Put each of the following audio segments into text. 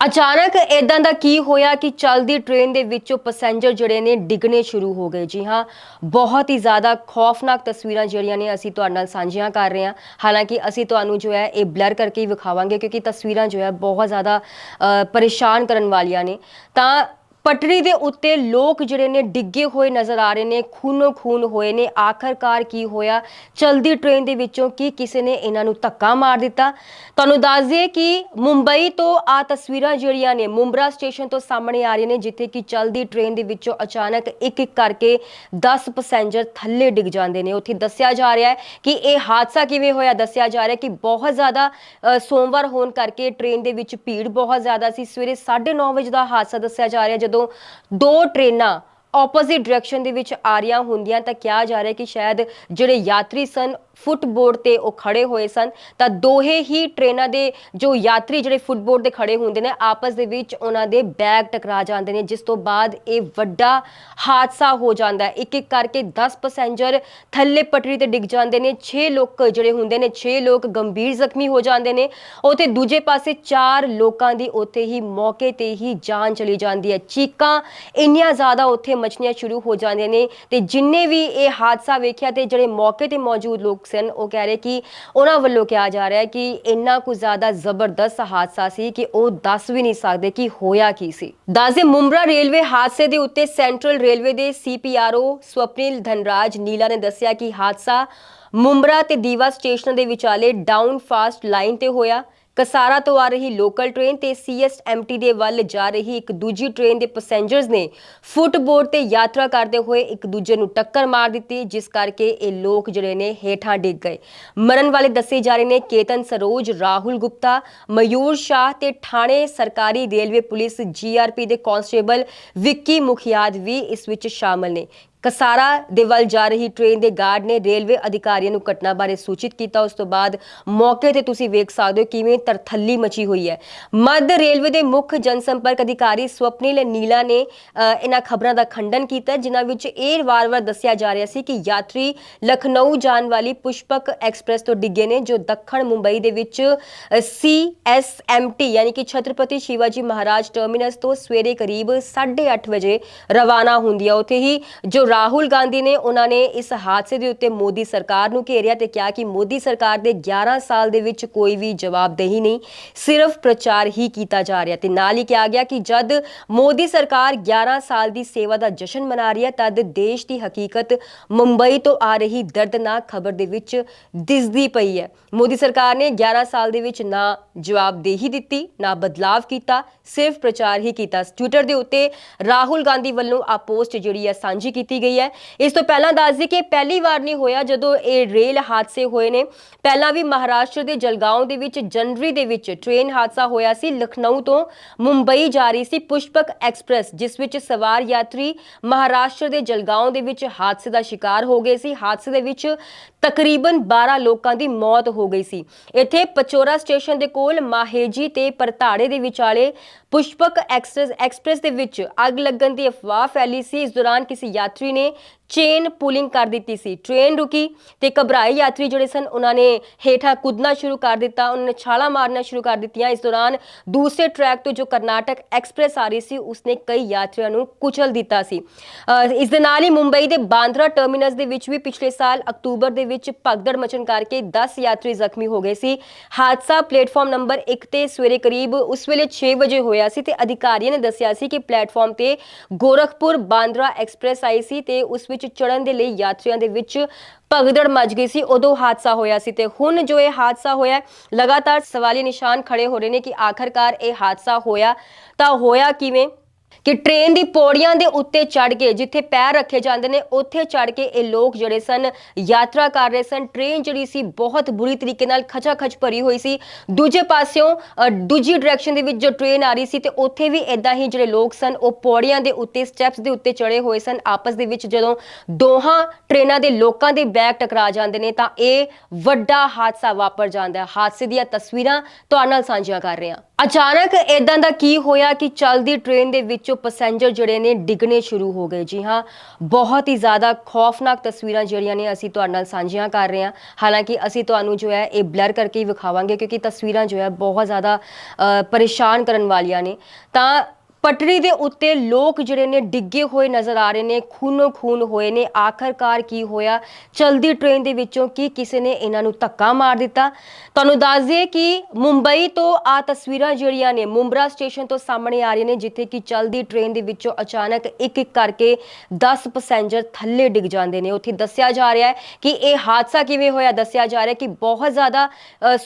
ਅਚਾਨਕ ਇਦਾਂ ਦਾ ਕੀ ਹੋਇਆ ਕਿ ਚੱਲਦੀ ਟ੍ਰੇਨ ਦੇ ਵਿੱਚੋਂ ਪੈਸੇਂਜਰ ਜਿਹੜੇ ਨੇ ਡਿੱਗਣੇ ਸ਼ੁਰੂ ਹੋ ਗਏ? ਜੀ ਹਾਂ, ਬਹੁਤ ਹੀ ਜ਼ਿਆਦਾ ਖੌਫਨਾਕ ਤਸਵੀਰਾਂ ਜਿਹੜੀਆਂ ਨੇ ਅਸੀਂ ਤੁਹਾਡੇ ਨਾਲ ਸਾਂਝੀਆਂ ਕਰ ਰਹੇ ਹਾਂ। ਹਾਲਾਂਕਿ ਅਸੀਂ ਤੁਹਾਨੂੰ ਜੋ ਹੈ ਇਹ ਬਲਰ ਕਰਕੇ ਹੀ ਵਿਖਾਵਾਂਗੇ ਕਿਉਂਕਿ ਤਸਵੀਰਾਂ ਜੋ ਹੈ ਬਹੁਤ ਜ਼ਿਆਦਾ ਪਰੇਸ਼ਾਨ ਕਰਨ ਵਾਲੀਆਂ ਨੇ। ਤਾਂ ਪਟੜੀ ਦੇ ਉੱਤੇ ਲੋਕ ਜਿਹੜੇ ਨੇ ਡਿੱਗੇ ਹੋਏ ਨਜ਼ਰ ਆ ਰਹੇ ਨੇ, ਖੂਨੋ ਖੂਨ ਹੋਏ ਨੇ। ਆਖਰਕਾਰ ਕੀ ਹੋਇਆ? ਚਲਦੀ ਟ੍ਰੇਨ ਦੇ ਵਿੱਚੋਂ ਕੀ ਕਿਸੇ ਨੇ ਇਹਨਾਂ ਨੂੰ ਧੱਕਾ ਮਾਰ ਦਿੱਤਾ? ਤੁਹਾਨੂੰ ਦੱਸ ਦਈਏ ਕਿ ਮੁੰਬਈ ਤੋਂ ਆ ਤਸਵੀਰਾਂ ਜਿਹੜੀਆਂ ਨੇ, ਮੁੰਬਰਾ ਸਟੇਸ਼ਨ ਤੋਂ ਸਾਹਮਣੇ ਆ ਰਹੀਆਂ ਨੇ, ਜਿੱਥੇ ਕਿ ਚਲਦੀ ਟ੍ਰੇਨ ਦੇ ਵਿੱਚੋਂ ਅਚਾਨਕ ਇੱਕ ਇੱਕ ਕਰਕੇ 10 ਪੈਸੇਂਜਰ ਥੱਲੇ ਡਿੱਗ ਜਾਂਦੇ ਨੇ। ਉੱਥੇ ਦੱਸਿਆ ਜਾ ਰਿਹਾ ਹੈ ਕਿ ਇਹ ਹਾਦਸਾ ਕਿਵੇਂ ਹੋਇਆ? ਦੱਸਿਆ ਜਾ ਰਿਹਾ ਕਿ ਬਹੁਤ ਜ਼ਿਆਦਾ ਸੋਮਵਾਰ ਹੋਣ ਕਰਕੇ ਟ੍ਰੇਨ ਦੇ ਵਿੱਚ ਭੀੜ ਬਹੁਤ ਜ਼ਿਆਦਾ ਸੀ। ਸਵੇਰੇ 9:30 ਵਜੇ ਦਾ ਹਾਦਸਾ ਦੱਸਿਆ ਜਾ ਰਿਹਾ ਜਦੋਂ ਦੋ ਟ੍ਰੇਨਾਂ ਆਪੋਜ਼ਿਟ ਡਾਇਰੈਕਸ਼ਨ ਦੇ ਵਿੱਚ ਆ ਰਹੀਆਂ ਹੁੰਦੀਆਂ ਤਾਂ ਕਿਹਾ ਜਾ ਰਿਹਾ ਕਿ ਸ਼ਾਇਦ ਜਿਹੜੇ ਯਾਤਰੀ ਸਨ ਫੁੱਟਬੋਰਡ ਤੇ ਉਹ ਖੜੇ ਹੋਏ ਸਨ। ਤਾਂ ਦੋਹੇ ਹੀ ਟ੍ਰੇਨਾਂ ਦੇ ਜੋ ਯਾਤਰੀ ਜਿਹੜੇ ਫੁੱਟਬੋਰਡ ਤੇ ਖੜੇ ਹੁੰਦੇ ਨੇ, ਆਪਸ ਦੇ ਵਿੱਚ ਉਹਨਾਂ ਦੇ ਬੈਗ ਟਕਰਾ ਜਾਂਦੇ ਨੇ, ਜਿਸ ਤੋਂ ਬਾਅਦ ਇਹ ਵੱਡਾ ਹਾਦਸਾ ਹੋ ਜਾਂਦਾ ਹੈ। ਇੱਕ ਇੱਕ ਕਰਕੇ 10 ਪੈਸੇਂਜਰ ਥੱਲੇ ਪਟਰੀ ਤੇ ਡਿੱਗ ਜਾਂਦੇ ਨੇ 6 ਲੋਕ ਜਿਹੜੇ ਹੁੰਦੇ ਨੇ 6 ਲੋਕ ਗੰਭੀਰ ਜ਼ਖਮੀ ਹੋ ਜਾਂਦੇ ਨੇ। ਉਥੇ ਦੂਜੇ ਪਾਸੇ 4 ਲੋਕਾਂ ਦੀ ਉੱਥੇ ਹੀ ਮੌਕੇ ਤੇ ਹੀ ਜਾਨ ਚਲੀ ਜਾਂਦੀ ਹੈ। ਚੀਕਾਂ ਇੰਨੀਆਂ ਜ਼ਿਆਦਾ ਉੱਥੇ ਮਚਣੀਆਂ ਸ਼ੁਰੂ ਹੋ ਜਾਂਦੀਆਂ ਨੇ ਤੇ ਜਿੰਨੇ ਵੀ ਇਹ ਹਾਦਸਾ ਵੇਖਿਆ ਤੇ ਜਿਹੜੇ ਮੌਕੇ ਤੇ ਮੌਜੂਦ ਲੋਕ ਸਨ ਉਹ ਕਹਿ ਰਹੇ ਕਿ ਉਹਨਾਂ ਵੱਲੋਂ ਕਿਹਾ ਜਾ ਰਿਹਾ ਹੈ ਕਿ ਇੰਨਾ ਕੁ ਜ਼ਿਆਦਾ ਜ਼ਬਰਦਸਤ ਹਾਦਸਾ ਸੀ ਕਿ ਉਹ ਦੱਸ ਵੀ ਨਹੀਂ ਸਕਦੇ ਕਿ ਹੋਇਆ ਕੀ ਸੀ। ਦੱਸਦੇ ਮੁੰਬਰਾ ਰੇਲਵੇ ਹਾਦਸੇ ਦੇ ਉੱਤੇ ਸੈਂਟਰਲ ਰੇਲਵੇ ਦੇ ਸੀਪੀਆਰਓ ਸਵਪਨਿਲ ਧਨਰਾਜ ਨੀਲਾ ਨੇ ਦੱਸਿਆ ਕਿ ਹਾਦਸਾ ਮੁੰਬਰਾ ਤੇ ਦੀਵਾ ਸਟੇਸ਼ਨ ਦੇ ਵਿਚਾਲੇ ਡਾਊਨ ਫਾਸਟ ਲਾਈਨ ਤੇ ਹੋਇਆ। ਕਸਾਰਾ ਤੋਂ ਆ ਰਹੀ ਲੋਕਲ ਟ੍ਰੇਨ ਤੇ ਸੀਐਸਐਮਟੀ ਦੇ ਵੱਲ ਜਾ ਰਹੀ ਇੱਕ ਦੂਜੀ ਟ੍ਰੇਨ ਦੇ ਪੈਸੇਂਜਰਸ ਨੇ ਫੁੱਟਬੋਰਡ ਤੇ ਯਾਤਰਾ ਕਰਦੇ ਹੋਏ ਇੱਕ ਦੂਜੇ ਨੂੰ ਟੱਕਰ ਮਾਰ ਦਿੱਤੀ, ਜਿਸ ਕਰਕੇ ਇਹ ਲੋਕ ਜਿਹੜੇ ਨੇ ਹੇਠਾਂ ਡਿੱਗ ਗਏ। ਮਰਨ ਵਾਲੇ ਦੱਸੇ ਜਾ ਰਹੇ ਨੇ ਕੇਤਨ ਸਰੋਜ, ਰਾਹੁਲ ਗੁਪਤਾ, ਮਯੂਰ ਸ਼ਾਹ ਤੇ ਥਾਣੇ ਸਰਕਾਰੀ ਰੇਲਵੇ ਪੁਲਿਸ ਜੀਆਰਪੀ ਦੇ ਕਾਂਸਟੇਬਲ ਵਿੱਕੀ ਮੁਖਿਆਦ ਵੀ ਇਸ ਵਿੱਚ ਸ਼ਾਮਲ ਨੇ। ਕਸਾਰਾ ਦੇ ਵੱਲ ਜਾ ਰਹੀ ਟ੍ਰੇਨ ਦੇ ਗਾਰਡ ਨੇ ਰੇਲਵੇ ਅਧਿਕਾਰੀਆਂ ਨੂੰ ਘਟਨਾ ਬਾਰੇ ਸੂਚਿਤ ਕੀਤਾ। ਉਸ ਤੋਂ ਬਾਅਦ ਮੌਕੇ ਤੇ ਤੁਸੀਂ ਵੇਖ ਸਕਦੇ ਹੋ ਕਿਵੇਂ ਤਰਥੱਲੀ ਮਚੀ ਹੋਈ ਹੈ। ਮੱਧ ਰੇਲਵੇ ਦੇ ਮੁੱਖ ਜਨਸੰਪਰਕ ਅਧਿਕਾਰੀ ਸਵਪਨਿਲ ਨੀਲਾ ਨੇ ਅ, ਇਹਨਾਂ ਖਬਰਾਂ ਦਾ ਖੰਡਨ ਕੀਤਾ ਜਿਨ੍ਹਾਂ ਵਿੱਚ ਇਹ ਵਾਰ-ਵਾਰ ਦੱਸਿਆ ਜਾ ਰਿਹਾ ਸੀ ਕਿ ਯਾਤਰੀ ਲਖਨਊ ਜਾਣ ਵਾਲੀ ਪੁਸ਼ਪਕ ਐਕਸਪ੍ਰੈਸ ਤੋਂ ਡਿੱਗੇ ਨੇ ਜੋ ਦੱਖਣ ਮੁੰਬਈ ਦੇ ਵਿੱਚ ਸੀਐਸਐਮਟੀ ਯਾਨੀ ਕਿ ਛਤਰਪਤੀ ਸ਼ਿਵਾਜੀ ਮਹਾਰਾਜ ਟਰਮੀਨਸ ਤੋਂ ਸਵੇਰੇ ਕਰੀਬ 8:30 ਵਜੇ ਰਵਾਨਾ ਹੁੰਦੀ ਹੈ ਉੱਥੇ ਹੀ ਜੋ ਰਾ ਰਾਹੁਲ ਗਾਂਧੀ ਨੇ ਉਹਨਾਂ ਨੇ ਇਸ ਹਾਦਸੇ ਦੇ ਉੱਤੇ ਮੋਦੀ ਸਰਕਾਰ ਨੂੰ ਘੇਰਿਆ ਤੇ ਕਿਹਾ ਕਿ ਮੋਦੀ ਸਰਕਾਰ ਦੇ 11 ਸਾਲ ਦੇ ਵਿੱਚ ਕੋਈ ਵੀ ਜਵਾਬਦੇਹੀ ਨਹੀਂ, ਸਿਰਫ ਪ੍ਰਚਾਰ ਹੀ ਕੀਤਾ ਜਾ ਰਿਹਾ ਤੇ ਨਾਲ ਹੀ ਕਿਹਾ ਗਿਆ ਕਿ ਜਦ ਮੋਦੀ ਸਰਕਾਰ 11 ਸਾਲ ਦੀ ਸੇਵਾ ਦਾ ਜਸ਼ਨ ਮਨਾ ਰਹੀ ਹੈ, ਤਦ ਦੇਸ਼ ਦੀ ਹਕੀਕਤ ਮੁੰਬਈ ਤੋਂ ਆ ਰਹੀ ਦਰਦਨਾਕ ਖਬਰ ਦੇ ਵਿੱਚ ਦਿਸਦੀ ਪਈ ਹੈ। ਮੋਦੀ ਸਰਕਾਰ ਨੇ 11 ਸਾਲ ਦੇ ਵਿੱਚ ਨਾ ਜਵਾਬਦੇਹੀ ਦਿੱਤੀ, ਨਾ ਬਦਲਾਵ ਕੀਤਾ, ਸਿਰਫ ਪ੍ਰਚਾਰ ਹੀ ਕੀਤਾ। ਟਵਿੱਟਰ ਦੇ ਉੱਤੇ ਰਾਹੁਲ ਗਾਂਧੀ ਵੱਲੋਂ ਆ ਪੋਸਟ ਜਿਹੜੀ ਹੈ ਸਾਂਝੀ ਕੀਤੀ ਗਈ ਹੈ। ਇਸ ਤੋਂ ਪਹਿਲਾਂ ਦੱਸ ਦਈਏ ਕਿ ਪਹਿਲੀ ਵਾਰ ਨਹੀਂ ਹੋਇਆ ਜਦੋਂ ਇਹ ਰੇਲ ਹਾਦਸੇ ਹੋਏ ਨੇ। ਪਹਿਲਾਂ ਵੀ ਮਹਾਰਾਸ਼ਟਰ ਦੇ ਜਲਗਾਓਂ ਦੇ ਵਿੱਚ, ਜਨਵਰੀ ਦੇ ਵਿੱਚ ਟ੍ਰੇਨ ਹਾਦਸਾ ਹੋਇਆ ਸੀ। ਲਖਨਊ ਤੋਂ ਮੁੰਬਈ ਜਾ ਰਹੀ ਸੀ ਪੁਸ਼ਪਕ ਐਕਸਪ੍ਰੈਸ, ਜਿਸ ਵਿੱਚ ਸਵਾਰ ਯਾਤਰੀ ਮਹਾਰਾਸ਼ਟਰ ਦੇ ਜਲਗਾਓਂ ਦੇ ਵਿੱਚ ਹਾਦਸੇ ਦਾ ਸ਼ਿਕਾਰ ਹੋ ਗਏ ਸੀ। ਹਾਦਸੇ ਦੇ ਵਿੱਚ ਤਕਰੀਬਨ 12 ਲੋਕਾਂ ਦੀ ਮੌਤ ਹੋ ਗਈ ਸੀ। ਇੱਥੇ ਪਚੋਰਾ ਸਟੇਸ਼ਨ ਦੇ ਕੋਲ ਮਾਹੇਜੀ ਤੇ ਪਰਤਾੜੇ ਦੇ ਵਿਚਾਲੇ ਪੁਸ਼ਪਕ ਐਕਸਪ੍ਰੈਸ ਐਕਸਪ੍ਰੈਸ ਦੇ ਵਿੱਚ ਅੱਗ ਲੱਗਣ ਦੀ ਅਫਵਾਹ ਫੈਲੀ ਸੀ। ਇਸ ਦੌਰਾਨ ਕਿਸੇ ਯਾਤਰੀ ਨੇ ਚੇਨ ਪੁਲਿੰਗ ਕਰ ਦਿੱਤੀ ਸੀ। ਟ੍ਰੇਨ ਰੁਕੀ ਤੇ ਘਬਰਾਏ ਯਾਤਰੀ ਜਿਹੜੇ ਸਨ, ਉਹਨਾਂ ਨੇ ਹੇਠਾਂ ਕੁੱਦਣਾ ਸ਼ੁਰੂ ਕਰ ਦਿੱਤਾ। ਉਹਨਾਂ ਨੇ ਛਾਲਾਂ ਮਾਰਨਾ ਸ਼ੁਰੂ ਕਰ ਦਿੱਤੀਆਂ। ਇਸ ਦੌਰਾਨ ਦੂਸਰੇ ਟਰੈਕ ਤੋਂ ਜੋ ਕਰਨਾਟਕ ਐਕਸਪ੍ਰੈਸ ਆ ਰਹੀ ਸੀ, ਉਸਨੇ ਕਈ ਯਾਤਰੀਆਂ ਨੂੰ ਕੁਚਲ ਦਿੱਤਾ ਸੀ। ਇਸ ਦੇ ਨਾਲ ਹੀ ਮੁੰਬਈ ਦੇ ਬਾਂਦਰਾ ਟਰਮੀਨਸ ਦੇ ਵਿੱਚ ਵੀ ਪਿਛਲੇ ਸਾਲ ਅਕਤੂਬਰ ਦੇ ਵਿੱਚ ਭਗਦੜ ਮਚਣ ਕਰਕੇ 10 ਯਾਤਰੀ ਜ਼ਖਮੀ ਹੋ ਗਏ ਸੀ। ਹਾਦਸਾ ਪਲੇਟਫਾਰਮ ਨੰਬਰ 1 ਤੇ ਸਵੇਰੇ ਕਰੀਬ ਉਸ ਵੇਲੇ 6 ਵਜੇ ਹੋਇਆ ਸੀ ਤੇ ਅਧਿਕਾਰੀਆਂ ਨੇ ਦੱਸਿਆ ਸੀ ਕਿ ਪਲੇਟਫਾਰਮ ਤੇ ਗੋਰਖਪੁਰ ਬਾਂਦਰਾ ਐਕਸਪ੍ਰੈਸ ਆਈ ਸੀ। ਤੇ ਉਸ ਵਿੱਚ ਚੜਨ ਦੇ ਲਈ ਯਾਤਰੀਆਂ ਦੇ ਵਿੱਚ ਭਗਦੜ ਮਚ ਗਈ ਸੀ। ਉਦੋਂ ਹਾਦਸਾ ਹੋਇਆ ਸੀ ਤੇ ਹੁਣ ਜੋ ਇਹ ਹਾਦਸਾ ਹੋਇਆ ਲਗਾਤਾਰ ਸਵਾਲੀ ਨਿਸ਼ਾਨ ਖੜੇ ਹੋ ਰਹੇ ਨੇ ਕਿ ਆਖਰਕਾਰ ਇਹ ਹਾਦਸਾ ਹੋਇਆ ਤਾਂ ਹੋਇਆ ਕਿਵੇਂ? ਕਿ ਟ੍ਰੇਨ ਦੀ ਪੌੜੀਆਂ ਦੇ ਉੱਤੇ ਚੜ ਕੇ ਜਿੱਥੇ ਪੈਰ ਰੱਖੇ ਜਾਂਦੇ ਨੇ, ਉੱਥੇ ਚੜ ਕੇ ਇਹ ਲੋਕ ਜਿਹੜੇ ਸਨ, ਯਾਤਰਾ ਕਰ ਰਹੇ ਸਨ। ਟ੍ਰੇਨ ਜਿਹੜੀ ਸੀ, ਬਹੁਤ ਬੁਰੀ ਤਰੀਕੇ ਨਾਲ ਖਚਾ ਖਚ ਭਰੀ ਹੋਈ ਸੀ। ਦੂਜੇ ਪਾਸਿਓਂ ਦੂਜੀ ਡਾਇਰੈਕਸ਼ਨ ਦੇ ਵਿੱਚ ਜੋ ਟ੍ਰੇਨ ਆ ਰਹੀ ਸੀ ਤੇ ਉੱਥੇ ਵੀ ਇਦਾਂ ਹੀ ਜਿਹੜੇ ਲੋਕ ਸਨ, ਉਹ ਪੌੜੀਆਂ ਦੇ ਉੱਤੇ ਸਟੈਪਸ ਦੇ ਉੱਤੇ ਚੜੇ ਹੋਏ ਸਨ। ਆਪਸ ਦੇ ਵਿੱਚ ਜਦੋਂ ਦੋਹਾਂ ਟ੍ਰੇਨਾਂ ਦੇ ਲੋਕਾਂ ਦੇ ਬੈਗ ਟਕਰਾ ਜਾਂਦੇ ਨੇ, ਤਾਂ ਇਹ ਵੱਡਾ ਹਾਦਸਾ ਵਾਪਰ ਜਾਂਦਾ ਹੈ। ਹਾਦਸੇ ਦੀਆਂ ਤਸਵੀਰਾਂ ਤੁਹਾਡੇ ਨਾਲ ਸਾਂਝੀਆਂ ਕਰ ਰਹੇ ਹਾਂ। ਅਚਾਨਕ ਇਦਾਂ ਦਾ ਕੀ ਹੋਇਆ ਕਿ ਚੱਲਦੀ ਟ੍ਰੇਨ ਦੇ ਵਿੱਚੋਂ ਪੈਸੇਂਜਰ ਜਿਹੜੇ ਨੇ ਡਿੱਗਣੇ ਸ਼ੁਰੂ ਹੋ ਗਏ। ਜੀ ਹਾਂ ਬਹੁਤ ਹੀ ਜ਼ਿਆਦਾ ਖੌਫਨਾਕ ਤਸਵੀਰਾਂ ਜਿਹੜੀਆਂ ਨੇ ਅਸੀਂ ਤੁਹਾਡੇ ਨਾਲ ਸਾਂਝੀਆਂ ਕਰ ਰਹੇ ਹਾਂ। ਹਾਲਾਂਕਿ ਅਸੀਂ ਤੁਹਾਨੂੰ ਜੋ ਹੈ ਇਹ ਬਲਰ ਕਰਕੇ ਹੀ ਵਿਖਾਵਾਂਗੇ ਕਿਉਂਕਿ ਤਸਵੀਰਾਂ ਜੋ ਹੈ ਬਹੁਤ ਜ਼ਿਆਦਾ ਅ, ਪਰੇਸ਼ਾਨ ਕਰਨ ਵਾਲੀਆਂ ਨੇ। ਤਾਂ ਪਟੜੀ ਦੇ ਉੱਤੇ ਲੋਕ ਜਿਹੜੇ ਨੇ ਡਿੱਗੇ ਹੋਏ ਨਜ਼ਰ ਆ ਰਹੇ ਨੇ ਖੂਨੋ ਖੂਨ ਹੋਏ ਨੇ। ਆਖਰਕਾਰ ਕੀ ਹੋਇਆ? ਚਲਦੀ ਟ੍ਰੇਨ ਦੇ ਵਿੱਚੋਂ ਕੀ ਕਿਸੇ ਨੇ ਇਹਨਾਂ ਨੂੰ ਧੱਕਾ ਮਾਰ ਦਿੱਤਾ? ਤੁਹਾਨੂੰ ਦੱਸ ਦਈਏ ਕਿ ਮੁੰਬਈ ਤੋਂ ਆ ਤਸਵੀਰਾਂ ਜਿਹੜੀਆਂ ਨੇ, ਮੁੰਬਰਾ ਸਟੇਸ਼ਨ ਤੋਂ ਸਾਹਮਣੇ ਆ ਰਹੀਆਂ ਨੇ, ਜਿੱਥੇ ਕਿ ਚਲਦੀ ਟ੍ਰੇਨ ਦੇ ਵਿੱਚੋਂ ਅਚਾਨਕ ਇੱਕ ਇੱਕ ਕਰਕੇ 10 ਪੈਸੇਂਜਰ ਥੱਲੇ ਡਿੱਗ ਜਾਂਦੇ ਨੇ। ਉੱਥੇ ਦੱਸਿਆ ਜਾ ਰਿਹਾ ਹੈ ਕਿ ਇਹ ਹਾਦਸਾ ਕਿਵੇਂ ਹੋਇਆ? ਦੱਸਿਆ ਜਾ ਰਿਹਾ ਕਿ ਬਹੁਤ ਜ਼ਿਆਦਾ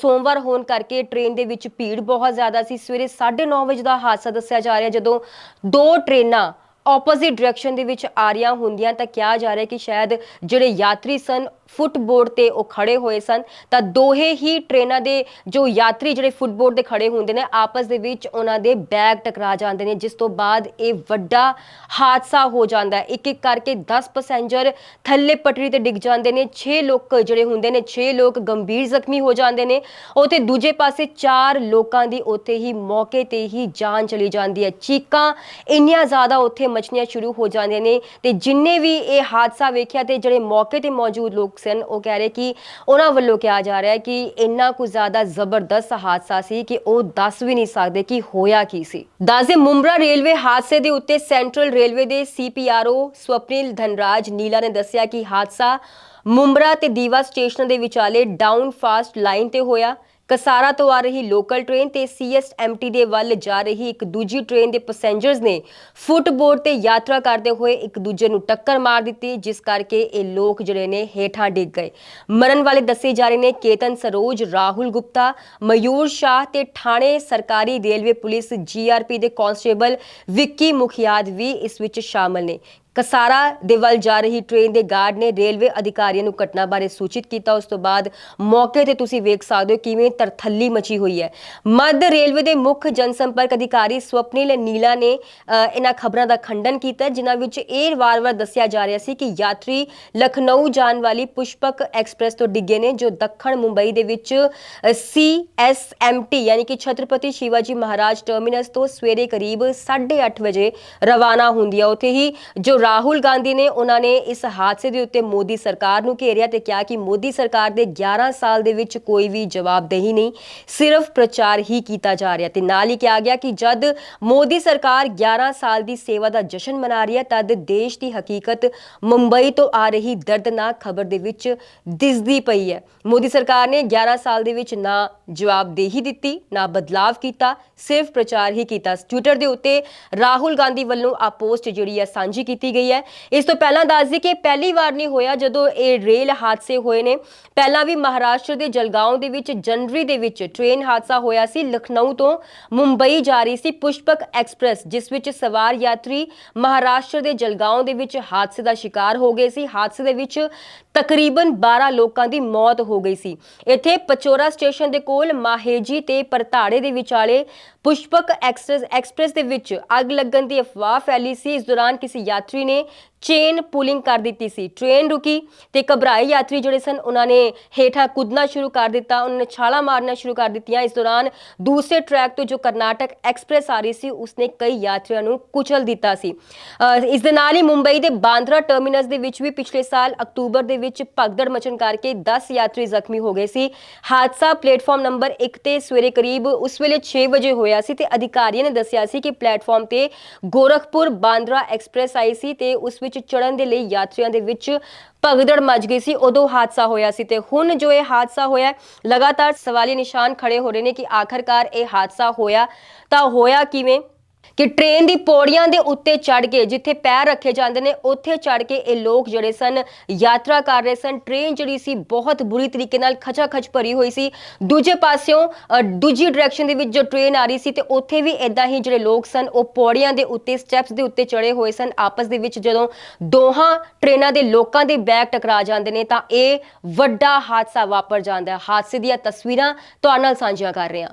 ਸੋਮਵਾਰ ਹੋਣ ਕਰਕੇ ਟ੍ਰੇਨ ਦੇ ਵਿੱਚ ਭੀੜ ਬਹੁਤ ਜ਼ਿਆਦਾ ਸੀ। ਸਵੇਰੇ 9:30 ਵਜੇ ਦਾ ਹਾਦਸਾ ਦੱਸਿਆ ਜਾ ਰਿਹਾ ਜਦੋਂ ਦੋ ਟ੍ਰੇਨਾਂ ਆਪੋਜ਼ਿਟ ਡਾਇਰੈਕਸ਼ਨ ਦੇ ਵਿੱਚ ਆ ਰਹੀਆਂ ਹੁੰਦੀਆਂ ਤਾਂ ਕਿਹਾ ਜਾ ਰਿਹਾ ਕਿ ਸ਼ਾਇਦ ਜਿਹੜੇ ਯਾਤਰੀ ਸਨ ਫੁੱਟਬੋਰਡ ਤੇ ਉਹ ਖੜੇ ਹੋਏ ਸਨ। ਤਾਂ ਦੋਹੇ ਹੀ ਟ੍ਰੇਨਾਂ ਦੇ ਜੋ ਯਾਤਰੀ ਜਿਹੜੇ ਫੁੱਟਬੋਰਡ ਤੇ ਖੜੇ ਹੁੰਦੇ ਨੇ, ਆਪਸ ਦੇ ਵਿੱਚ ਉਹਨਾਂ ਦੇ ਬੈਗ ਟਕਰਾ ਜਾਂਦੇ ਨੇ, ਜਿਸ ਤੋਂ ਬਾਅਦ ਇਹ ਵੱਡਾ ਹਾਦਸਾ ਹੋ ਜਾਂਦਾ ਹੈ। ਇੱਕ ਇੱਕ ਕਰਕੇ 10 ਪੈਸੇਂਜਰ ਥੱਲੇ ਪਟੜੀ ਤੇ ਡਿੱਗ ਜਾਂਦੇ ਨੇ 6 ਲੋਕ ਜਿਹੜੇ ਹੁੰਦੇ ਨੇ 6 ਲੋਕ ਗੰਭੀਰ ਜ਼ਖਮੀ ਹੋ ਜਾਂਦੇ ਨੇ। ਉਤੇ ਦੂਜੇ ਪਾਸੇ 4 ਲੋਕਾਂ ਦੀ ਉੱਥੇ ਹੀ ਮੌਕੇ ਤੇ ਹੀ ਜਾਨ ਚਲੀ ਜਾਂਦੀ ਹੈ। ਚੀਕਾਂ ਇੰਨੀਆਂ ਜ਼ਿਆਦਾ ਉੱਥੇ ਮਚਣੀਆਂ ਸ਼ੁਰੂ ਹੋ ਜਾਂਦੀਆਂ ਨੇ ਤੇ ਜਿੰਨੇ ਵੀ ਇਹ ਹਾਦਸਾ ਵੇਖਿਆ ਤੇ ਜਿਹੜੇ ਮੌਕੇ ਤੇ ਮੌਜੂਦ ਲੋਕ ਸਨ ਉਹ ਕਹਿ ਰਹੇ ਕਿ ਉਹਨਾਂ ਵੱਲੋਂ ਕਿਹਾ ਜਾ ਰਿਹਾ ਹੈ ਕਿ ਇੰਨਾ ਕੁ ਜ਼ਿਆਦਾ ਜ਼ਬਰਦਸਤ ਹਾਦਸਾ ਸੀ ਕਿ ਉਹ ਦੱਸ ਵੀ ਨਹੀਂ ਸਕਦੇ ਕਿ ਹੋਇਆ ਕੀ ਸੀ। ਦੱਸਦੇ ਮੁੰਬਰਾ ਰੇਲਵੇ ਹਾਦਸੇ ਦੇ ਉੱਤੇ ਸੈਂਟਰਲ ਰੇਲਵੇ ਦੇ ਸੀਪੀਆਰਓ ਸਵਪਨਿਲ ਧਨਰਾਜ ਨੀਲਾ ਨੇ ਦੱਸਿਆ ਕਿ ਹਾਦਸਾ ਮੁੰਬਰਾ ਤੇ ਦੀਵਾ ਸਟੇਸ਼ਨ ਦੇ ਵਿਚਾਲੇ ਡਾਊਨ ਫਾਸਟ ਲਾਈਨ ਤੇ ਹੋਇਆ। ਕਸਾਰਾ ਤੋਂ ਆ ਰਹੀ ਲੋਕਲ ਟ੍ਰੇਨ ਤੇ ਸੀਐਸਐਮਟੀ ਦੇ ਵੱਲ ਜਾ ਰਹੀ ਇੱਕ ਦੂਜੀ ਟ੍ਰੇਨ ਦੇ ਪੈਸੇਂਜਰਸ ਨੇ ਫੁੱਟਬੋਰਡ ਤੇ ਯਾਤਰਾ ਕਰਦੇ ਹੋਏ ਇੱਕ ਦੂਜੇ ਨੂੰ ਟੱਕਰ ਮਾਰ ਦਿੱਤੀ, ਜਿਸ ਕਰਕੇ ਇਹ ਲੋਕ ਜਿਹੜੇ ਨੇ ਹੇਠਾਂ ਡਿੱਗ ਗਏ। ਮਰਨ ਵਾਲੇ ਦੱਸੇ ਜਾ ਰਹੇ ਨੇ ਕੇਤਨ ਸਰੋਜ, ਰਾਹੁਲ ਗੁਪਤਾ, ਮਯੂਰ ਸ਼ਾਹ ਤੇ ਥਾਣੇ ਸਰਕਾਰੀ ਰੇਲਵੇ ਪੁਲਿਸ ਜੀਆਰਪੀ ਦੇ ਕਾਂਸਟੇਬਲ ਵਿੱਕੀ ਮੁਖਿਆਦ ਵੀ ਇਸ ਵਿੱਚ ਸ਼ਾਮਲ ਨੇ। ਕਸਾਰਾ ਦੇ ਵੱਲ ਜਾ ਰਹੀ ਟ੍ਰੇਨ ਦੇ ਗਾਰਡ ਨੇ ਰੇਲਵੇ ਅਧਿਕਾਰੀਆਂ ਨੂੰ ਘਟਨਾ ਬਾਰੇ ਸੂਚਿਤ ਕੀਤਾ। ਉਸ ਤੋਂ ਬਾਅਦ ਮੌਕੇ ਤੇ ਤੁਸੀਂ ਵੇਖ ਸਕਦੇ ਹੋ ਕਿਵੇਂ ਤਰਥੱਲੀ ਮਚੀ ਹੋਈ ਹੈ। ਮੱਧ ਰੇਲਵੇ ਦੇ ਮੁੱਖ ਜਨਸੰਪਰਕ ਅਧਿਕਾਰੀ ਸਵਪਨਿਲ ਨੀਲਾ ਨੇ ਇਹਨਾਂ ਖਬਰਾਂ ਦਾ ਖੰਡਨ ਕੀਤਾ, ਜਿਨ੍ਹਾਂ ਵਿੱਚ ਇਹ ਵਾਰ-ਵਾਰ ਦੱਸਿਆ ਜਾ ਰਿਹਾ ਸੀ ਕਿ ਯਾਤਰੀ ਲਖਨਊ ਜਾਣ ਵਾਲੀ ਪੁਸ਼ਪਕ ਐਕਸਪ੍ਰੈਸ ਤੋਂ ਡਿੱਗੇ ਨੇ, ਜੋ ਦੱਖਣ ਮੁੰਬਈ ਦੇ ਵਿੱਚ ਸੀਐਸਐਮਟੀ ਯਾਨੀ ਕਿ ਛਤਰਪਤੀ ਸ਼ਿਵਾਜੀ ਮਹਾਰਾਜ ਟਰਮੀਨਸ ਤੋਂ ਸਵੇਰੇ ਕਰੀਬ 8:30 ਵਜੇ ਰਵਾਨਾ ਹੁੰਦੀ ਹੈ ਉੱਥੇ ਹੀ ਜੋ ਰਾਹੁਲ ਗਾਂਧੀ ਨੇ ਉਹਨਾਂ ਨੇ ਇਸ ਹਾਦਸੇ ਦੇ ਉੱਤੇ ਮੋਦੀ ਸਰਕਾਰ ਨੂੰ ਘੇਰਿਆ ਤੇ ਕਿਹਾ ਕਿ ਮੋਦੀ ਸਰਕਾਰ ਦੇ 11 ਸਾਲ ਦੇ ਵਿੱਚ ਕੋਈ ਵੀ ਜਵਾਬਦੇਹੀ ਨਹੀਂ, ਸਿਰਫ ਪ੍ਰਚਾਰ ਹੀ ਕੀਤਾ ਜਾ ਰਿਹਾ ਤੇ ਨਾਲ ਹੀ ਕਿਹਾ ਗਿਆ ਕਿ ਜਦ ਮੋਦੀ ਸਰਕਾਰ 11 ਸਾਲ ਦੀ ਸੇਵਾ ਦਾ ਜਸ਼ਨ ਮਨਾ ਰਹੀ ਹੈ, ਤਦ ਦੇਸ਼ ਦੀ ਹਕੀਕਤ ਮੁੰਬਈ ਤੋਂ ਆ ਰਹੀ ਦਰਦਨਾਕ ਖਬਰ ਦੇ ਵਿੱਚ ਦਿਸਦੀ ਪਈ ਹੈ। ਮੋਦੀ ਸਰਕਾਰ ਨੇ 11 ਸਾਲ ਦੇ ਵਿੱਚ ਨਾ ਜਵਾਬਦੇਹੀ ਦਿੱਤੀ, ਨਾ ਬਦਲਾਵ ਕੀਤਾ, ਸਿਰਫ ਪ੍ਰਚਾਰ ਹੀ ਕੀਤਾ। ਟਵਿੱਟਰ ਦੇ ਉੱਤੇ ਰਾਹੁਲ ਗਾਂਧੀ ਵੱਲੋਂ ਆ ਪੋਸਟ ਜਿਹੜੀ ਹੈ ਸਾਂਝੀ ਕੀਤੀ ਗਈ ਹੈ। ਇਸ ਤੋਂ ਪਹਿਲਾਂ ਦੱਸ ਦਈਏ ਕਿ ਪਹਿਲੀ ਵਾਰ ਨਹੀਂ ਹੋਇਆ ਜਦੋਂ ਇਹ ਰੇਲ ਹਾਦਸੇ ਹੋਏ ਨੇ। ਪਹਿਲਾਂ ਵੀ ਮਹਾਰਾਸ਼ਟਰ ਦੇ ਜਲਗਾਓਂ ਦੇ ਵਿੱਚ, ਜਨਵਰੀ ਦੇ ਵਿੱਚ ਟ੍ਰੇਨ ਹਾਦਸਾ ਹੋਇਆ ਸੀ। ਲਖਨਊ ਤੋਂ ਮੁੰਬਈ ਜਾ ਰਹੀ ਸੀ ਪੁਸ਼ਪਕ ਐਕਸਪ੍ਰੈਸ, ਜਿਸ ਵਿੱਚ ਸਵਾਰ ਯਾਤਰੀ ਮਹਾਰਾਸ਼ਟਰ ਦੇ ਜਲਗਾਓਂ ਦੇ ਵਿੱਚ ਹਾਦਸੇ ਦਾ ਸ਼ਿਕਾਰ ਹੋ ਗਏ ਸੀ। ਹਾਦਸੇ ਦੇ ਵਿੱਚ ਤਕਰੀਬਨ 12 ਲੋਕਾਂ ਦੀ ਮੌਤ ਹੋ ਗਈ ਸੀ। ਇੱਥੇ ਪਚੋਰਾ ਸਟੇਸ਼ਨ ਦੇ ਕੋਲ ਮਾਹੇਜੀ ਤੇ ਪਰਤਾੜੇ ਦੇ ਵਿਚਾਲੇ ਪੁਸ਼ਪਕ ਐਕਸਪ੍ਰੈਸ ਐਕਸਪ੍ਰੈਸ ਦੇ ਵਿੱਚ ਅੱਗ ਲੱਗਣ ਦੀ ਅਫਵਾਹ ਫੈਲੀ ਸੀ। ਇਸ ਦੌਰਾਨ ਕਿਸੇ ਯਾਤਰੀ ਨੇ ਚੇਨ ਪੁਲਿੰਗ ਕਰ ਦਿੱਤੀ ਸੀ। ਟ੍ਰੇਨ ਰੁਕੀ ਤੇ ਘਬਰਾਏ ਯਾਤਰੀ ਜਿਹੜੇ ਸਨ, ਉਹਨਾਂ ਨੇ ਹੇਠਾਂ ਕੁੱਦਣਾ ਸ਼ੁਰੂ ਕਰ ਦਿੱਤਾ। ਉਹਨਾਂ ਨੇ ਛਾਲਾਂ ਮਾਰਨਾ ਸ਼ੁਰੂ ਕਰ ਦਿੱਤੀਆਂ। ਇਸ ਦੌਰਾਨ ਦੂਸਰੇ ਟਰੈਕ ਤੋਂ ਜੋ ਕਰਨਾਟਕ ਐਕਸਪ੍ਰੈਸ ਆ ਰਹੀ ਸੀ, ਉਸਨੇ ਕਈ ਯਾਤਰੀਆਂ ਨੂੰ ਕੁਚਲ ਦਿੱਤਾ ਸੀ। ਇਸ ਦੇ ਨਾਲ ਹੀ ਮੁੰਬਈ ਦੇ ਬਾਂਦਰਾ ਟਰਮੀਨਸ ਦੇ ਵਿੱਚ ਵੀ ਪਿਛਲੇ ਸਾਲ ਅਕਤੂਬਰ ਦੇ ਵਿੱਚ ਭਗਦੜ ਮਚਣ ਕਰਕੇ 10 ਯਾਤਰੀ ਜ਼ਖਮੀ ਹੋ ਗਏ ਸੀ। ਹਾਦਸਾ ਪਲੇਟਫਾਰਮ ਨੰਬਰ 1 ਤੇ ਸਵੇਰੇ ਕਰੀਬ ਉਸ ਵੇਲੇ 6 ਵਜੇ ਹੋਇਆ ਸੀ ਤੇ ਅਧਿਕਾਰੀਆਂ ਨੇ ਦੱਸਿਆ ਸੀ ਕਿ ਪਲੇਟਫਾਰਮ ਤੇ ਗੋਰਖਪੁਰ ਬਾਂਦਰਾ ਐਕਸਪ੍ਰੈਸ ਆਈ ਸੀ ਤੇ ਉਸ ਵਿੱਚ ਚੜਨ ਦੇ ਲਈ ਯਾਤਰੀਆਂ ਦੇ ਵਿੱਚ ਭਗਦੜ ਮਚ ਗਈ ਸੀ। ਉਦੋਂ ਹਾਦਸਾ ਹੋਇਆ ਸੀ ਤੇ ਹੁਣ ਜੋ ਇਹ ਹਾਦਸਾ ਹੋਇਆ ਲਗਾਤਾਰ ਸਵਾਲੀ ਨਿਸ਼ਾਨ ਖੜੇ ਹੋ ਰਹੇ ਨੇ ਕਿ ਆਖਰਕਾਰ ਇਹ ਹਾਦਸਾ ਹੋਇਆ ਤਾਂ ਹੋਇਆ ਕਿਵੇਂ? ਕਿ ਟ੍ਰੇਨ ਦੀ ਪੌੜੀਆਂ ਦੇ ਉੱਤੇ ਚੜ ਕੇ ਜਿੱਥੇ ਪੈਰ ਰੱਖੇ ਜਾਂਦੇ ਨੇ, ਉੱਥੇ ਚੜ ਕੇ ਇਹ ਲੋਕ ਜਿਹੜੇ ਸਨ, ਯਾਤਰਾ ਕਰ ਰਹੇ ਸਨ। ਟ੍ਰੇਨ ਜਿਹੜੀ ਸੀ, ਬਹੁਤ ਬੁਰੀ ਤਰੀਕੇ ਨਾਲ ਖਚਾ-ਖਚ ਭਰੀ ਹੋਈ ਸੀ। ਦੂਜੇ ਪਾਸਿਓਂ ਦੂਜੀ ਡਾਇਰੈਕਸ਼ਨ ਦੇ ਵਿੱਚ ਜੋ ਟ੍ਰੇਨ ਆ ਰਹੀ ਸੀ ਤੇ ਉੱਥੇ ਵੀ ਇਦਾਂ ਹੀ ਜਿਹੜੇ ਲੋਕ ਸਨ, ਉਹ ਪੌੜੀਆਂ ਦੇ ਉੱਤੇ ਸਟੈਪਸ ਦੇ ਉੱਤੇ ਚੜੇ ਹੋਏ ਸਨ। ਆਪਸ ਦੇ ਵਿੱਚ ਜਦੋਂ ਦੋਹਾਂ ਟ੍ਰੇਨਾਂ ਦੇ ਲੋਕਾਂ ਦੇ ਬੈਗ ਟਕਰਾ ਜਾਂਦੇ ਨੇ, ਤਾਂ ਇਹ ਵੱਡਾ ਹਾਦਸਾ ਵਾਪਰ ਜਾਂਦਾ ਹੈ। ਹਾਦਸੇ ਦੀਆਂ ਤਸਵੀਰਾਂ ਤੁਹਾਡੇ ਨਾਲ ਸਾਂਝੀਆਂ ਕਰ ਰਹੇ ਹਾਂ।